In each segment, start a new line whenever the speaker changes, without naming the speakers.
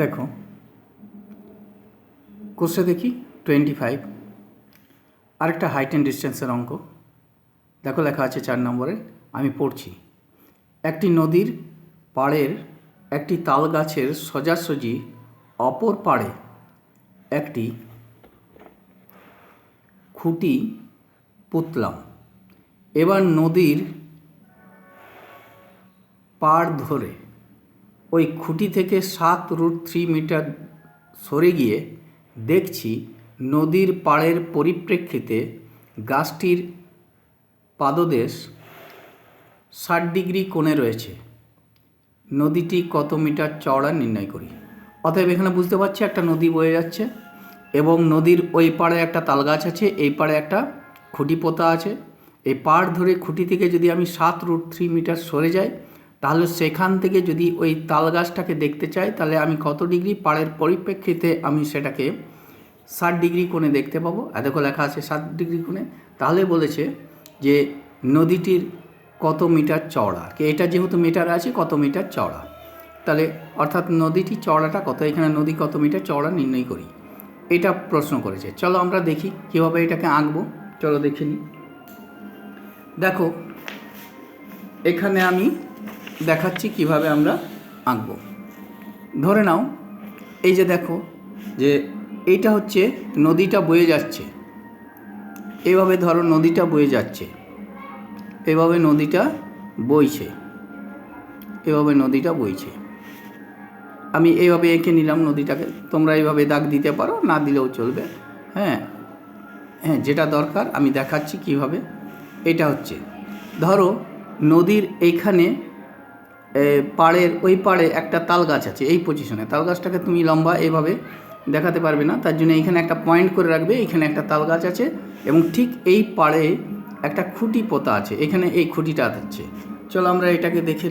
দেখো। কোর্সে দেখি টোয়েন্টি ফাইভ আরেকটা হাইট অ্যান্ড ডিস্টেন্সের অঙ্ক। দেখো লেখা আছে চার নম্বরে, আমি পড়ছি। একটি নদীর পাড়ের একটি তাল গাছের সোজাসুজি অপর পাড়ে একটি খুঁটি পুতলাম। এবার নদীর পাড় ধরে ওই খুঁটি থেকে সাত রুট থ্রি মিটার সরে গিয়ে দেখছি নদীর পাড়ের পরিপ্রেক্ষিতে গাছটির পাদদেশ ষাট ডিগ্রি কোণে রয়েছে। নদীটি কত মিটার চওড়া নির্ণয় করি। অতএব এখানে বুঝতে পারছি একটা নদী বয়ে যাচ্ছে এবং নদীর ওই পাড়ে একটা তালগাছ আছে, এই পাড়ে একটা খুঁটি পোতা আছে। এই পাড় ধরে খুঁটি থেকে যদি আমি সাত রুট থ্রি মিটার সরে যাই তাহলে সেখান থেকে যদি ওই তাল গাছটাকে দেখতে চাই, তাহলে আমি কত ডিগ্রি পাড়ের পরিপ্রেক্ষিতে আমি সেটাকে ষাট ডিগ্রি কোণে দেখতে পাবো? দেখো লেখা আছে ষাট ডিগ্রি কোণে। তাহলে বলেছে যে নদীটির কত মিটার চওড়া? কে, এটা যেহেতু মিটার আছে, কত মিটার চওড়া? তাহলে অর্থাৎ নদীটি চওড়াটা কত? এখানে নদী কত মিটার চওড়া নির্ণয় করি। এটা প্রশ্ন করেছে। চলো আমরা দেখি কীভাবে এটাকে আঁকবো। চলো দেখে নিই দেখো, এখানে আমি দেখাচ্ছি কীভাবে আমরা আঁকবো। ধরে নাও, এই যে দেখো যে এইটা হচ্ছে নদীটা বয়ে যাচ্ছে। এভাবে ধরো নদীটা বয়ে যাচ্ছে। এভাবে নদীটা বইছে। এভাবে নদীটা বইছে। আমি এইভাবে এঁকে নিলাম নদীটাকে। তোমরা এইভাবে দাগ দিতে পারো, না দিলেও চলবে। হ্যাঁ হ্যাঁ যেটা দরকার আমি দেখাচ্ছি কীভাবে। এটা হচ্ছে, ধরো নদীর এইখানে পাড়ের, ওই পাড়ে একটা তাল গাছ আছে, এই পজিশনে তাল গাছটাকে তুমি লম্বা এইভাবে দেখাতে পারবে না, তার জন্য এইখানে একটা পয়েন্ট করে রাখবে, এখানে একটা তাল গাছ আছে এবং ঠিক এই পাড়ে একটা খুঁটি পোতা আছে, এখানে এই খুঁটিটা আছে। চলো আমরা এটাকে দেখে,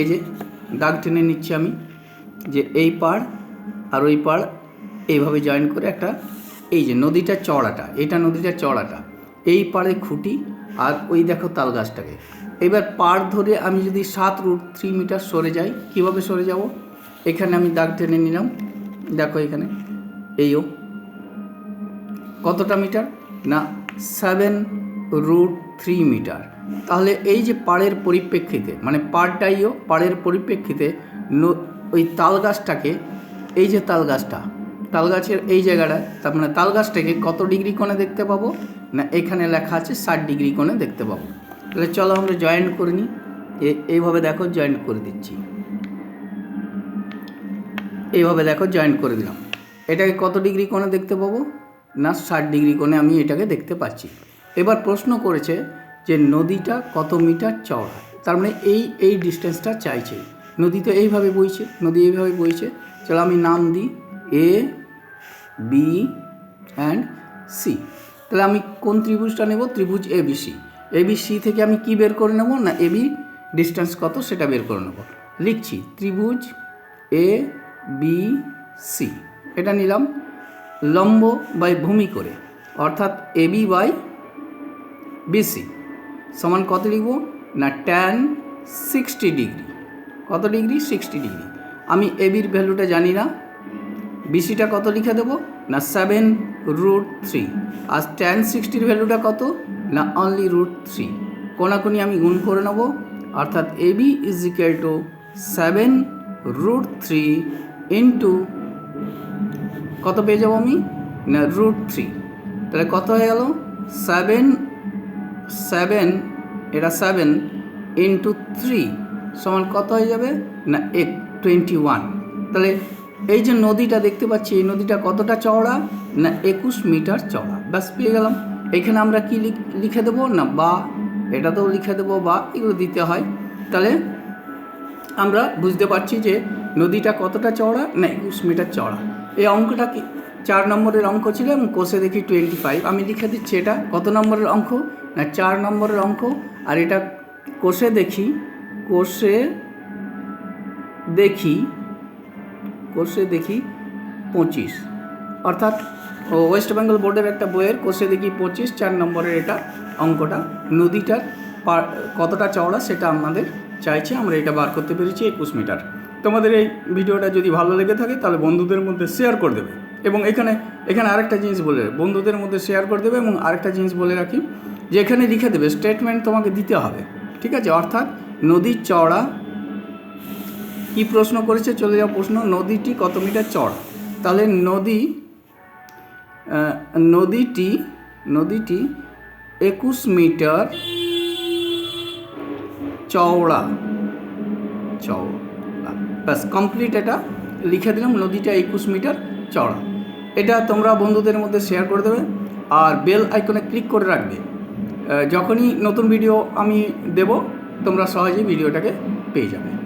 এই যে দাগ টেনে নিচ্ছি আমি, যে এই পাড় আর ওই পাড় এইভাবে জয়েন করে একটা, এই যে নদীটা চড়াটা এটা নদীটা চড়াটা এই পাড়ে খুঁটি আর ওই দেখো তাল গাছটাকে। এবার পাড় ধরে আমি যদি সাত রুট থ্রি মিটার সরে যাই, কীভাবে সরে যাব? এখানে আমি দাগ টেনে নিলাম। দেখো এখানে। এইও কতটা মিটার না সেভেন রুট থ্রি মিটার তাহলে এই যে পাড়ের পরিপ্রেক্ষিতে মানে পাড়টাইও পাড়ের পরিপ্রেক্ষিতে ওই তাল গাছটাকে, এই যে তাল গাছটা, তাল গাছের এই জায়গাটা, তার মানে তাল গাছটাকে কত ডিগ্রি কোণে দেখতে পাবো? না, এখানে লেখা আছে ষাট ডিগ্রি কোণে দেখতে পাবো। তাহলে চলো আমরা জয়েন্ট করে নিই এইভাবে দেখো জয়েন্ট করে দিচ্ছি। এইভাবে দেখো জয়েন্ট করে দিলাম। এটাকে কত ডিগ্রি কোণে দেখতে পাবো? না, ষাট ডিগ্রি কোণে আমি এটাকে দেখতে পাচ্ছি। এবার প্রশ্ন করেছে যে নদীটা কত মিটার চওড়া? তার মানে এই এই ডিস্টেন্সটা চাইছে। নদী তো এইভাবে বইছে, নদী এইভাবে বইছে। চলো আমি নাম দিই। এ বি অ্যান্ড সি তাহলে আমি কোন ত্রিভুজটা নেব? ত্রিভুজ এ বি সি থেকে আমি কি বের করে নেব না এ বি ডিস্টেন্স কত? সেটা বের করে নেব। লিখছি ত্রিভুজ এ বি সি এটা নিলাম লম্ব বাই ভূমি করে, অর্থাৎ এ বি বাই বিসি সমান কত লিখব? না ট্যান সিক্সটি ডিগ্রি কত ডিগ্রি সিক্সটি ডিগ্রি আমি এবির ভ্যালুটা জানি না। বিসিটা কত লিখে দেবো? না সেভেন রুট থ্রি আর ট্যান সিক্সটির ভ্যালুটা কত? না অনলি রুট থ্রি কোনাকুনি আমি গুণ করে নেব। অর্থাৎ A B is equal to seven root three into কত পেয়ে যাব আমি? না রুট থ্রি তাহলে কত হয়ে গেল? সেভেন সেভেন এটা সেভেন ইন্টু থ্রি সমান কত হয়ে যাবে? না এক টোয়েন্টি ওয়ান তাহলে এই যে নদীটা দেখতে পাচ্ছি, এই নদীটা কতটা চওড়া? না, একুশ মিটার চওড়া। ব্যাস, পেয়ে গেলাম। এখানে আমরা কি লিখ- দেবো? না, বা, এটাতেও লিখে দেবো, বা, এগুলো দিতে হয়। তাহলে আমরা বুঝতে পারছি যে নদীটা কতটা চওড়া? না, একুশ মিটার চওড়া। এই অঙ্কটা কি, চার নম্বরের অঙ্ক ছিল এবং কোষে দেখি টোয়েন্টি ফাইভ আমি লিখে দিচ্ছি এটা। কত নম্বরের অঙ্ক? না, চার নম্বরের অঙ্ক। আর এটা কোষে দেখি কোষে দেখি কোষে দেখি পঁচিশ। অর্থাৎ ওয়েস্ট বেঙ্গল বোর্ডের একটা বইয়ের কোষে দেখি পঁচিশ চার নম্বরের এটা অঙ্কটা। নদীটার কতটা চওড়া সেটা আমাদের চাইছে, আমরা এটা বার করতে পেরেছি একুশ মিটার। তোমাদের এই ভিডিওটা যদি ভালো লেগে থাকে তাহলে বন্ধুদের মধ্যে শেয়ার করে দেবে। এবং এখানে এখানে আরেকটা জিনিস বলে, বন্ধুদের মধ্যে শেয়ার করে দেবে এবং আরেকটা জিনিস বলে রাখি, যে এখানে লিখে দেবে স্টেটমেন্ট তোমাকে দিতে হবে। ঠিক আছে? অর্থাৎ নদীর চওড়া, কি প্রশ্ন করেছে? চলে যাওয়া প্রশ্ন, নদীটি কত মিটার চড়া তাহলে নদী নদীটি নদীটি একুশ মিটার চওড়া। চওড়া। ব্যাস কমপ্লিট এটা। লিখে দিলাম, নদীটা একুশ মিটার চওড়া। এটা তোমরা বন্ধুদের মধ্যে শেয়ার করে দেবে। আর বেল আইকনে ক্লিক করে রাখবে। যখনই নতুন ভিডিও আমি দেব, তোমরা সহজেই ভিডিওটাকে পেয়ে যাবে।